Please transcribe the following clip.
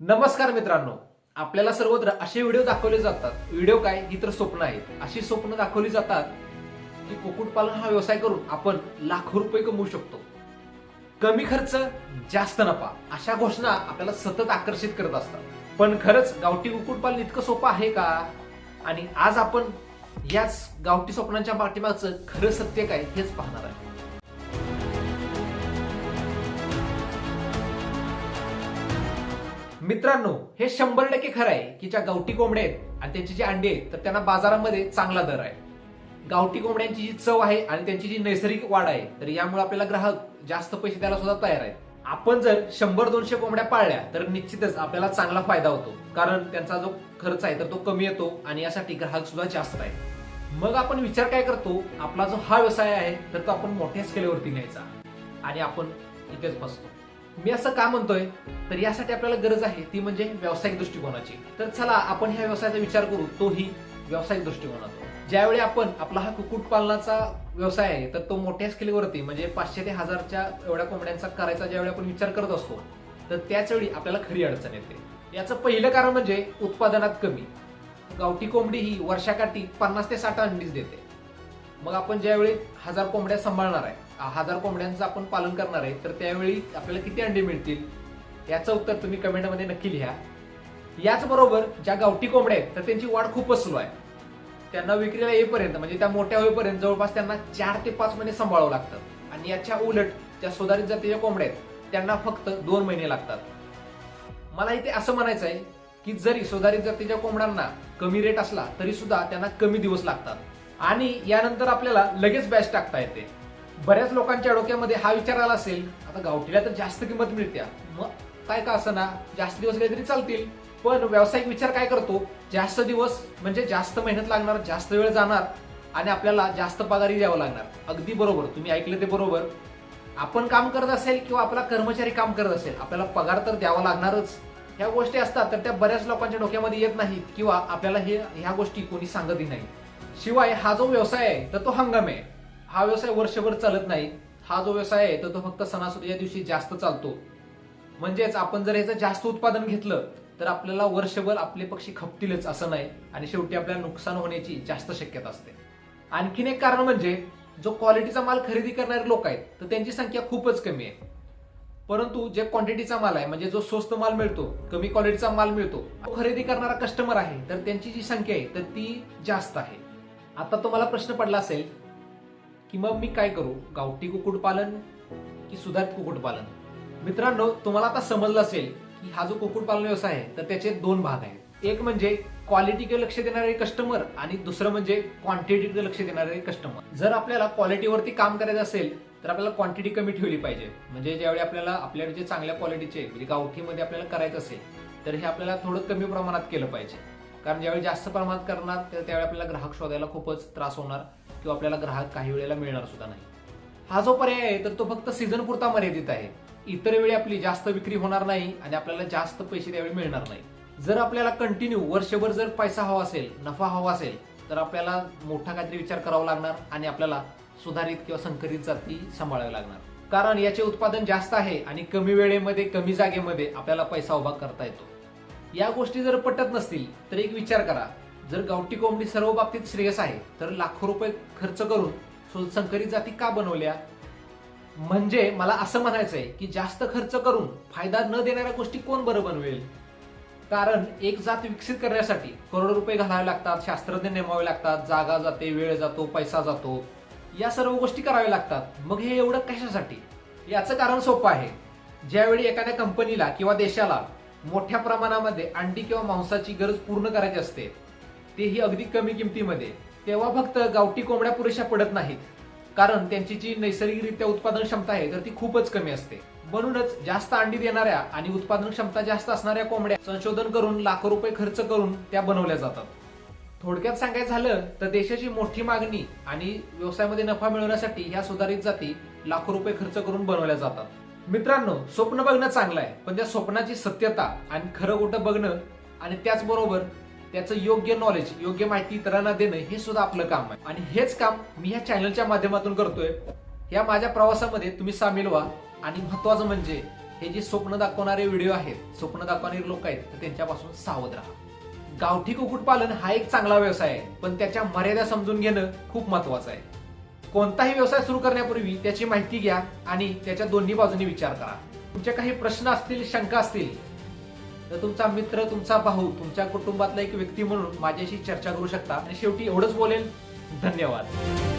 नमस्कार मित्रांनो. आपल्याला सर्वत्र असे व्हिडिओ दाखवले जातात. व्हिडिओ काय? ही तर स्वप्न आहेत. अशी स्वप्न दाखवली जातात की कुक्कुटपालन हा व्यवसाय करून आपण लाखो रुपये कमवू शकतो. कमी खर्च जास्त नफा अशा घोषणा आपल्याला सतत आकर्षित करत असतात. पण खरंच गावठी कुक्कुटपालन इतकं सोपं आहे का? आणि आज आपण याच गावठी स्वप्नांच्या पाठीमागचं खरं सत्य काय हेच पाहणार आहे मित्रांनो हे शंभर टक्के खरं आहे की ज्या गावठी कोंबड्या आहेत आणि त्यांची जी अंडी आहेत तर त्यांना बाजारामध्ये चांगला दर आहे. गावठी कोंबड्यांची जी चव आहे आणि त्यांची जी नैसर्गिक वाढ आहे तर यामुळे आपल्याला ग्राहक जास्त पैसे द्यायला सुद्धा तयार आहेत. आपण जर शंभर दोनशे कोंबड्या पाळल्या तर निश्चितच आपल्याला चांगला फायदा होतो. कारण त्यांचा जो खर्च आहे तर तो कमी येतो आणि यासाठी ग्राहक सुद्धा जास्त आहे मग आपण विचार काय करतो? आपला जो हा व्यवसाय आहे तर तो आपण मोठ्या स्केलवरती न्यायचा. आणि आपण इथेच बसतो. मी असं का म्हणतोय? तर यासाठी आपल्याला गरज आहे ती म्हणजे व्यावसायिक दृष्टिकोनाची. तर चला आपण ह्या व्यवसायाचा विचार करू तोही व्यावसायिक दृष्टिकोनातून. ज्यावेळी आपण आपला हा कुक्कुटपालनाचा व्यवसाय आहे तर तो मोठ्या स्केलवरती म्हणजे पाचशे ते हजारच्या एवढ्या कोंबड्यांचा करायचा ज्यावेळी आपण विचार करत असतो तर त्याच वेळी आपल्याला खरी अडचण येते. याचं पहिलं कारण म्हणजे उत्पादनात कमी. गावठी कोंबडी ही वर्षाकाठी पन्नास ते साठ अंडीच देते. मग आपण ज्यावेळी हजार कोंबड्या सांभाळणार आहे हजार कोंबड्यांचं आपण पालन करणार आहे तर त्यावेळी आपल्याला किती अंडे मिळतील? याचं उत्तर तुम्ही कमेंटमध्ये नक्की लिहा. याचबरोबर ज्या गावठी कोंबड्या आहेत तर त्यांची वाढ खूपच स्लो आहे. त्यांना विक्रीला येईपर्यंत म्हणजे त्या मोठ्या होईपर्यंत जवळपास त्यांना चार ते पाच महिने सांभाळावं लागतं. आणि याच्या उलट ज्या सुधारित जातीच्या कोंबड्या आहेत त्यांना फक्त दोन महिने लागतात. मला इथे असं म्हणायचं आहे की जरी सुधारित जातीच्या कोंबड्यांना कमी रेट असला तरी सुद्धा त्यांना कमी दिवस लागतात. आणि यानंतर आपल्याला लगेच बॅच टाकता येते. बऱ्याच लोकांच्या डोक्यामध्ये हा विचार आला असेल आता गावठीला तर जास्त किंमत मिळते. मग काय का असं ना जास्त दिवस गेले तरी चालतील. पण व्यावसायिक विचार काय करतो? जास्त दिवस म्हणजे जास्त मेहनत लागणार जास्त वेळ जाणार आणि आपल्याला जास्त पगारी द्यावा लागणार. अगदी बरोबर तुम्ही ऐकलं ते बरोबर. आपण काम करत असेल किंवा आपला कर्मचारी काम करत असेल आपल्याला पगार तर द्यावा लागणारच. ह्या गोष्टी असतात तर त्या बऱ्याच लोकांच्या डोक्यामध्ये येत नाहीत किंवा आपल्याला हे ह्या गोष्टी कोणी सांगतही नाही शिवाय हा जो व्यवसाय आहे तर तो हंगाम आहे. हा व्यवसाय वर्षभर चालत नाही. हा जो व्यवसाय आहे तर तो फक्त सणासुदीच्या दिवशी जास्त चालतो. म्हणजेच आपण जर याचं जास्त उत्पादन घेतलं तर आपल्याला वर्षभर आपले पक्षी खपतीलच असं नाही. आणि शेवटी आपल्याला नुकसान होण्याची जास्त शक्यता असते. आणखीन एक कारण म्हणजे जो क्वालिटीचा माल खरेदी करणारे लोक आहेत तर त्यांची संख्या खूपच कमी आहे. परंतु जे क्वांटिटीचा माल आहे म्हणजे जो स्वस्त माल मिळतो कमी क्वालिटीचा माल मिळतो खरेदी करणारा कस्टमर आहे तर त्यांची जी संख्या आहे तर ती जास्त आहे. आता तुम्हाला प्रश्न पडला असेल की मग मी काय करू? गावठी कुक्कुटपालन की सुधारित कुक्कुटपालन मित्रांनो तुम्हाला आता समजलं असेल की हा जो कुक्कुटपालन व्यवसाय आहे तर त्याचे दोन भाग आहेत. एक म्हणजे क्वालिटीकडे लक्ष देणारे कस्टमर आणि दुसरं म्हणजे क्वांटिटीकडे लक्ष देणारे कस्टमर जर आपल्याला क्वालिटीवरती काम करायचं असेल तर आपल्याला क्वांटिटी कमी ठेवली पाहिजे. म्हणजे ज्यावेळी आपल्याला आपल्याकडे जे चांगल्या क्वालिटीचे म्हणजे गावठीमध्ये आपल्याला करायचं असेल तर हे आपल्याला थोडं कमी प्रमाणात केलं पाहिजे. कारण ज्यावेळी जास्त प्रमाणात करणार तर त्यावेळी आपल्याला ग्राहक शोधायला खूपच त्रास होणार किंवा आपल्याला ग्राहक काही वेळेला मिळणार सुद्धा नाही. हा जो पर्याय आहे तर तो फक्त सीझन पुरता मर्यादित आहे. इतर वेळी आपली जास्त विक्री होणार नाही आणि आपल्याला जास्त पैसे त्यावेळी मिळणार नाही. जर आपल्याला कंटिन्यू वर्षभर जर पैसा हवा असेल नफा हवा असेल तर आपल्याला मोठा काहीतरी विचार करावा लागणार आणि आपल्याला सुधारित किंवा संकरित जाती सांभाळावी लागणार. कारण याचे उत्पादन जास्त आहे आणि कमी वेळेमध्ये कमी जागेमध्ये आपल्याला पैसा उभा करता येतो. या गोष्टी जर पटत नसतील तर एक विचार करा. जर गावठी कोंबडी सर्व बाबतीत श्रेयस आहे तर लाखो रुपये खर्च करून संकरित जाती का बनवल्या? म्हणजे मला असं म्हणायचं आहे की जास्त खर्च करून फायदा न देणाऱ्या गोष्टी कोण बरं बनवेल? कारण एक जात विकसित करण्यासाठी करोडो रुपये घालावे लागतात शास्त्रज्ञ नेमावे लागतात जागा जाते वेळ जातो पैसा जातो. या सर्व गोष्टी कराव्या लागतात. मग हे एवढं कशासाठी? याचं कारण सोपं आहे. ज्यावेळी एखाद्या कंपनीला किंवा देशाला मोठ्या प्रमाणामध्ये अंडी किंवा मांसाची गरज पूर्ण करायची असते. तेही अगदी कमी किमतीमध्ये. तेव्हा फक्त गावठी कोंबड्या पुरेशा पडत नाहीत. कारण त्यांची जी नैसर्गिकरित्या उत्पादन क्षमता आहे तर ती खूपच कमी असते. म्हणूनच जास्त अंडी देणाऱ्या आणि उत्पादन क्षमता जास्त असणाऱ्या कोंबड्या संशोधन करून लाखो रुपये खर्च करून त्या बनवल्या जातात. थोडक्यात सांगायचं झालं तर देशाची मोठी मागणी आणि व्यवसायामध्ये नफा मिळवण्यासाठी ह्या सुधारित जाती लाखो रुपये खर्च करून बनवल्या जातात. मित्रांनो स्वप्न बघणं चांगलं आहे पण त्या स्वप्नाची सत्यता आणि खरं खोटं बघणं आणि त्याचबरोबर त्याचं योग्य नॉलेज योग्य माहिती इतरांना देणं हे सुद्धा आपलं काम आहे. आणि हेच काम मी ह्या चॅनलच्या माध्यमातून करतोय. या माझ्या प्रवासामध्ये तुम्ही सामील व्हा. आणि महत्वाचं म्हणजे हे जे स्वप्न दाखवणारे व्हिडिओ आहेत स्वप्न दाखवणारे लोक आहेत तर त्यांच्यापासून सावध राहा. गावठी कुक्कुटपालन हा एक चांगला व्यवसाय आहे पण त्याच्या मर्यादा समजून घेणं खूप महत्वाचं आहे. कोणताही व्यवसाय सुरू करण्यापूर्वी त्याची माहिती घ्या आणि त्याच्या दोन्ही बाजूनी विचार करा. तुमचे काही प्रश्न असतील शंका असतील तर तुमचा मित्र तुमचा भाऊ तुमच्या कुटुंबातला एक व्यक्ती म्हणून माझ्याशी चर्चा करू शकता. आणि शेवटी एवढंच बोलेल. धन्यवाद.